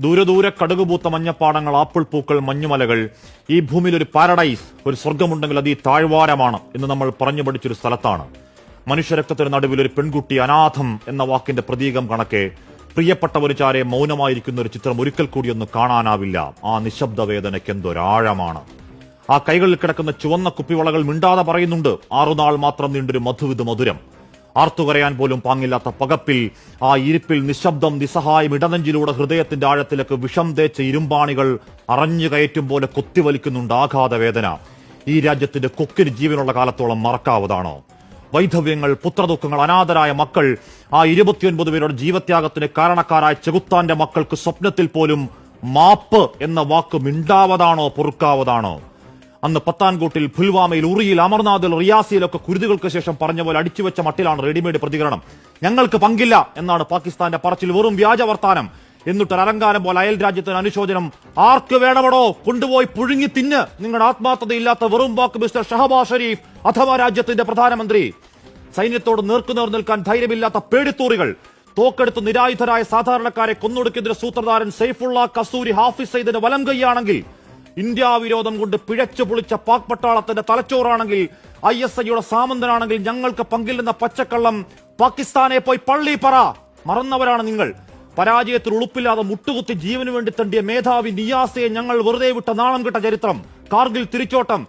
ദൂരെ ദൂരെ കടുകുപൂത്ത മഞ്ഞപ്പാടങ്ങൾ ആപ്പിൾ പൂക്കൾ മഞ്ഞുമലകൾ. ഈ ഭൂമിയിൽ ഒരു പാരഡൈസ് ഒരു സ്വർഗമുണ്ടെങ്കിൽ അത് ഈ താഴ്വാരമാണ് എന്ന് നമ്മൾ പറഞ്ഞു പഠിച്ചൊരു സ്ഥലത്താണ്. മനുഷ്യരക്തത്തിന് നടുവിൽ ഒരു പെൺകുട്ടി അനാഥം എന്ന വാക്കിന്റെ പ്രതീകം കണക്കെ പ്രിയപ്പെട്ടവർ ചാരെ മൗനമായിരിക്കുന്ന ഒരു ചിത്രം ഒരിക്കൽ കൂടി ഒന്ന് കാണാനാവില്ല. ആ നിശബ്ദ വേദനയ്ക്ക് എന്തൊരാഴമാണ്. ആ കൈകളിൽ കിടക്കുന്ന ചുവന്ന കുപ്പിവളകൾ മിണ്ടാതെ പറയുന്നുണ്ട് ആറുനാൾ മാത്രം നീണ്ടൊരു മധുവിധ മധുരം. ആർത്തുകരയാൻ പോലും പാങ്ങില്ലാത്ത പകപ്പിൽ ആ ഇരിപ്പിൽ നിശബ്ദം നിസ്സഹായം ഇടനെഞ്ചിലൂടെ ഹൃദയത്തിന്റെ ആഴത്തിലേക്ക് വിഷം തേച്ച ഇരുമ്പാണികൾ അറഞ്ഞു കയറ്റും പോലെ കൊത്തിവലിക്കുന്നുണ്ട് ആഘാത വേദന. ഈ രാജ്യത്തിന്റെ കൊക്കിന് ജീവനുള്ള കാലത്തോളം മറക്കാവതാണോ. വൈധവ്യങ്ങൾ പുത്രദുഃഖങ്ങൾ അനാഥരായ മക്കൾ ആ ഇരുപത്തിയൊൻപത് പേരുടെ ജീവത്യാഗത്തിന് കാരണക്കാരായ ചെകുത്താന്റെ മക്കൾക്ക് സ്വപ്നത്തിൽ പോലും മാപ്പ് എന്ന വാക്ക് മിണ്ടാവതാണോ പൊറുക്കാവതാണോ? അന്ന് പത്താൻകോട്ടിൽ പുൽവാമയിൽ ഉറിയിൽ അമർനാഥിൽ റിയാസിയിലൊക്കെ കുരുതുകൾക്ക് ശേഷം പറഞ്ഞ പോലെ അടിച്ചുവെച്ച മട്ടിലാണ് റെഡിമെയ്ഡ് പ്രതികരണം. ഞങ്ങൾക്ക് പങ്കില്ല എന്നാണ് പാകിസ്ഥാന്റെ പറച്ചിൽ. വെറും വ്യാജ വർത്താനം. എന്നിട്ട് അലങ്കാരം പോലെ അയൽ രാജ്യത്തിന് അനുശോചനം. ആർക്ക് വേണമടോ കൊണ്ടുപോയി പുഴുങ്ങി തിന്ന്. നിങ്ങളുടെ ആത്മാർത്ഥതയില്ലാത്ത വെറും വാക്ക് മിസ്റ്റർ ഷഹബാസ് ഷരീഫ് അഥവാ രാജ്യത്തിന്റെ പ്രധാനമന്ത്രി. സൈന്യത്തോട് നേർക്കുനേർ നിൽക്കാൻ ധൈര്യമില്ലാത്ത പേടിത്തൂറികൾ. തോക്കെടുത്ത് നിരായുധരായ സാധാരണക്കാരെ കൊന്നൊടുക്കിയതിന്റെ സൂത്രധാരൻ സൈഫുള്ള കസൂരി ഹാഫിസ് സൈദിന്റെ വലം കൈയാണെങ്കിൽ ഇന്ത്യ വിരോധം കൊണ്ട് പിഴച്ചു പൊളിച്ച പാക് പട്ടാളത്തിന്റെ തലച്ചോറാണെങ്കിൽ ഐ എസ് ഐയുടെ സാമന്തനാണെങ്കിൽ ഞങ്ങൾക്ക് പങ്കില്ലെന്ന പച്ചക്കള്ളം പാകിസ്ഥാനെ പോയി പള്ളി പറ. മറന്നവരാണ് നിങ്ങൾ. പരാജയത്തിൽ ഉളുപ്പില്ലാതെ മുട്ടുകുത്തി ജീവന് വേണ്ടി തണ്ടിയ മേധാവി നിയാസയെ ഞങ്ങൾ വെറുതെ വിട്ട നാണം കിട്ട ചരിത്രം. കാർഗിൽ തിരിച്ചോട്ടം.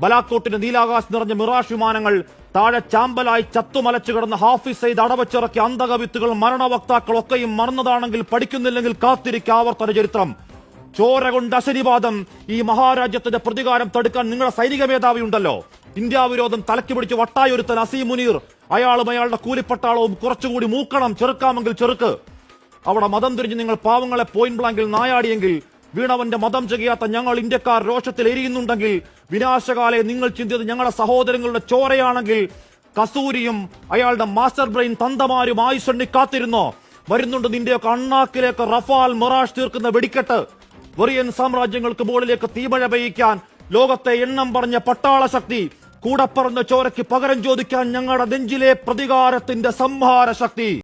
ബലാക്കോട്ടിന്റെ നീലാകാശ് നിറഞ്ഞ മിറാഷ് വിമാനങ്ങൾ താഴെ ചാമ്പലായി ചത്തുമലച്ചു കിടന്ന ഹാഫിസ് സെയ്ദ് അടവച്ചിറക്കിയ അന്തകവിത്തുകൾ മരണവക്താക്കൾ ഒക്കെയും മറന്നതാണെങ്കിൽ പഠിക്കുന്നില്ലെങ്കിൽ കാത്തിരിക്കാവർത്തന ചരിത്രം. ചോര കൊണ്ട് അശനിവാദം ഈ മഹാരാജ്യത്തിന്റെ പ്രതികാരം തടുക്കാൻ നിങ്ങളുടെ സൈനിക മേധാവി ഉണ്ടല്ലോ ഇന്ത്യ വിരോധം തലക്കി പിടിച്ച് വട്ടായൊരുത്തൻ അസീം മുനീർ. അയാളും അയാളുടെ കൂലിപ്പട്ടാളവും കുറച്ചുകൂടി മൂക്കണം ചെറുക്കാമെങ്കിൽ ചെറുക്ക്. അവിടെ മതം തിരിഞ്ഞ് നിങ്ങൾ പാവങ്ങളെ പോയിന്റ് ബ്ലാങ്കിൽ നായാടിയെങ്കിൽ വീണവന്റെ മതം ചെയ്യാത്ത ഞങ്ങൾ ഇന്ത്യക്കാർ രോഷത്തിൽ എരിയുന്നുണ്ടെങ്കിൽ വിനാശകാലെ നിങ്ങൾ ചിന്തിയത് ഞങ്ങളുടെ സഹോദരങ്ങളുടെ ചോരയാണെങ്കിൽ കസൂരിയും അയാളുടെ മാസ്റ്റർ ബ്രെയിൻ തന്തമാരും ആയുസണ്ണി കാത്തിരുന്നോ? വരുന്നുണ്ട് നിന്റെയൊക്കെ അണ്ണാക്കിലേക്ക് റഫാൽ മൊറാഷ് തീർക്കുന്ന വെടിക്കെട്ട്. വെറിയൻ സാമ്രാജ്യങ്ങൾക്ക് മുകളിലേക്ക് തീമഴ പെയ്യിക്കാൻ ലോകത്തെ എണ്ണം പറഞ്ഞ പട്ടാള ശക്തി കൂടെ പറന്ന ചോരയ്ക്ക് പകരം ചോദിക്കാൻ ഞങ്ങളുടെ നെഞ്ചിലെ പ്രതികാരത്തിന്റെ സംഹാര ശക്തി.